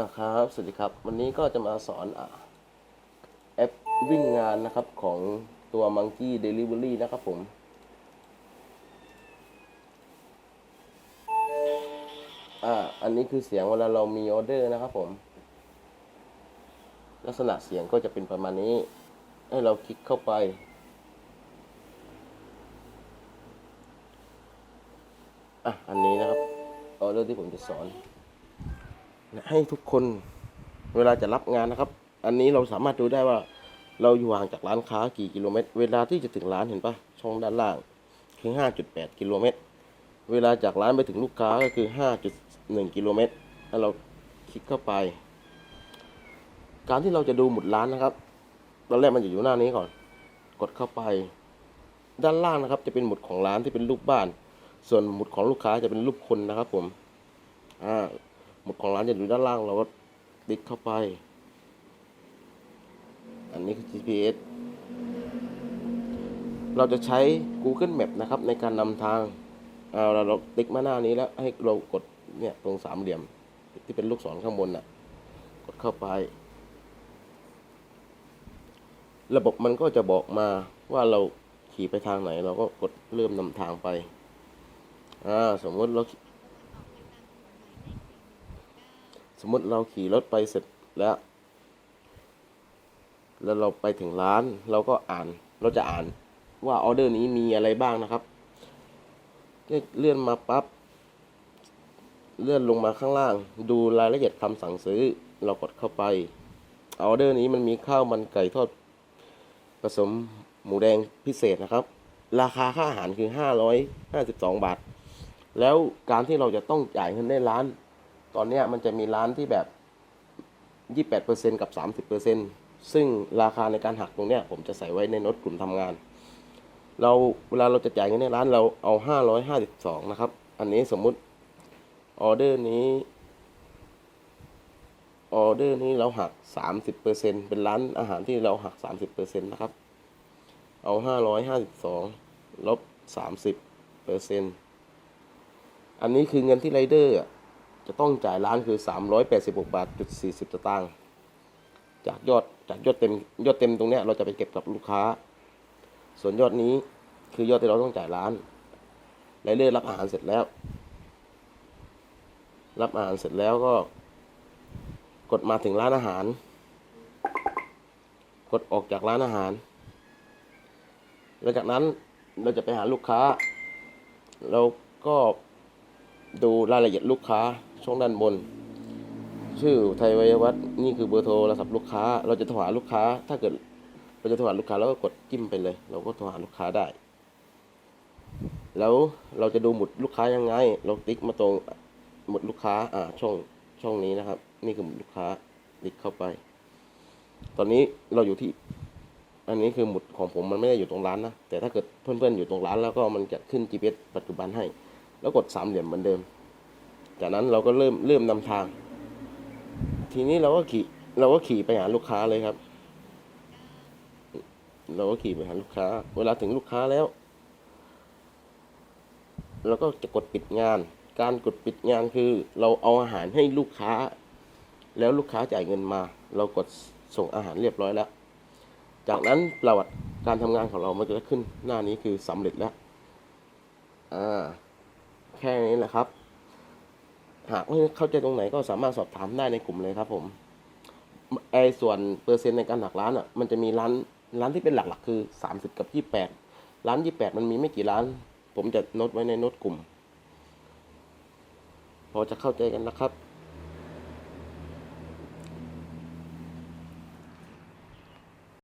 อ่าครับ สวัสดีครับ วันนี้ก็จะมาสอนอ่าแอปวิ่งงานนะครับของตัว Monkey Delivery นะครับผม อ่า อันนี้คือเสียงเวลาเรามีออเดอร์นะครับผม ลักษณะเสียงก็จะเป็นประมาณนี้ ให้เราคลิกเข้าไป อะ อันนี้นะครับ ออเดอร์ที่ผมจะสอน ให้ทุกคนเวลาจะรับงานนะครับ อันนี้เราสามารถดูได้ว่าเราอยู่ห่างจากร้านค้ากี่กิโลเมตร เวลาที่จะถึงร้านเห็นปะช่องด้านล่างคือ 5.8 กิโลเมตร เวลาจากร้านไปถึงลูกค้าก็คือ 5.1 กิโลเมตรถ้าเราคลิกเข้าไป การที่เราจะดูหมุดร้านนะครับ ตอนแรกมันจะอยู่หน้านี้ก่อน กดเข้าไป ด้านล่างนะครับ จะเป็นหมุดของร้านที่เป็นรูปบ้าน ส่วนหมุดของลูกค้าจะเป็นรูปคนนะครับผม อ่า ของร้านจะอยู่ด้านล่างเราก็ติ๊กเข้าไป อันนี้คือ GPS เราจะใช้ Google Map นะครับ ในการนำทางเอาเราเราติ๊กมาหน้านี้แล้วให้เรากดเนี่ยตรงสามเหลี่ยม ที่เป็นลูกศรข้างบนน่ะ กดเข้าไป ระบบมันก็จะบอกมาว่าเราขี่ไปทางไหน เราก็กดเริ่มนำทางไป อ่า สมมติเรา สมมติเราขี่รถไปเสร็จแล้ว แล้วเราไปถึงร้าน เราก็อ่าน เราจะอ่านว่าออเดอร์นี้มีอะไรบ้างนะครับ เลื่อนมาปับ๊บ เลื่อนลงมาข้างล่าง ดูรายละเอียดคำสั่งซื้อ เรากดเข้าไป ออเดอร์นี้มันมีข้าวมันไก่ทอดผสมหมูแดงพิเศษนะครับ ราคาค่าอาหารคือ 552 บาท แล้วการที่เราจะต้องจ่ายเงินในร้าน ตอนนี้มันจะมีร้านที่แบบ 28%กับ 30%ซึ่งราคาในการหักตรงเนี้ยผมจะใส่ไว้ในโน้ตกลุ่มทำงาน เราเวลาเราจะจ่ายเงินในร้านเราเอา 552 นะครับ อันนี้สมมุติออเดอร์นี้ออเดอร์นี้เราหัก 30%เป็นร้านอาหารที่เราหัก 30%นะครับ เอา 552 ลบ 30%อันนี้คือเงินที่ไรเดอร์อะ จะต้องจ่ายร้านคือ 386 บาทจุด40สตางค์จากยอดจากยอดเต็มยอดเต็มตรงเนี้ยเราจะไปเก็บกับลูกค้า ส่วนยอดนี้คือยอดที่เราต้องจ่ายร้านรเดอร์รับอาหารเสร็จแล้ว รับอาหารเสร็จแล้วก็ กดมาถึงร้านอาหาร กดออกจากร้านอาหาร แล้วจากนั้นเราจะไปหาลูกค้า เราก็ดูรายละเอียดลูกค้า ช่องด้านบน ชื่อไทยวัยวัฒน์นี่คือเบอร์โทรศัพท์ลูกค้า เราจะโทรหาลูกค้า ถ้าเกิดเราจะโทรหาลูกค้าแล้วก็กดจิ้มไปเลย เราก็โทรหาลูกค้าได้ แล้วเราจะดูหมุดลูกค้ายังไง เราติ๊กมาตรงหมุดลูกค้าอ่าช่องช่องนี้นะครับ นี่คือหมุดลูกค้าติ๊กเข้าไป ตอนนี้เราอยู่ที่อันนี้คือหมุดของผมมันไม่ได้อยู่ตรงร้านนะ แต่ถ้าเกิดเพื่อนๆอยู่ตรงร้านแล้วก็มันจะขึ้น GPS ปัจจุบันให้ แล้วกดสามเหลี่ยมเหมือนเดิม จากนั้นเราก็เริ่มเริ่มนำทาง ทีนี้เราก็ขี่เราก็ขี่ไปหาลูกค้าเลยครับ เราก็ขี่ไปหาลูกค้า เวลาถึงลูกค้าแล้วเราก็จะกดปิดงาน การกดปิดงานคือ เราเอาอาหารให้ลูกค้า แล้วลูกค้าจ่ายเงินมา เรากดส่งอาหารเรียบร้อยแล้ว จากนั้นประวัติการทำงานของเรามันจะขึ้นหน้านี้คือสำเร็จแล้ว อ่า แค่นี้แหละครับ หากไม่เข้าใจตรงไหนก็สามารถสอบถามได้ในกลุ่มเลยครับ ผมไอ้ส่วนเปอร์เซ็นต์ในการหักร้านอะ มันจะมีร้านร้านที่เป็นหลักๆ คือสามสิบกับยี่แปดร้านยี่แปดมันมีไม่กี่ร้าน ผมจะโน้ตไว้ในโน้ตกลุ่ม พอจะเข้าใจกันนะครับ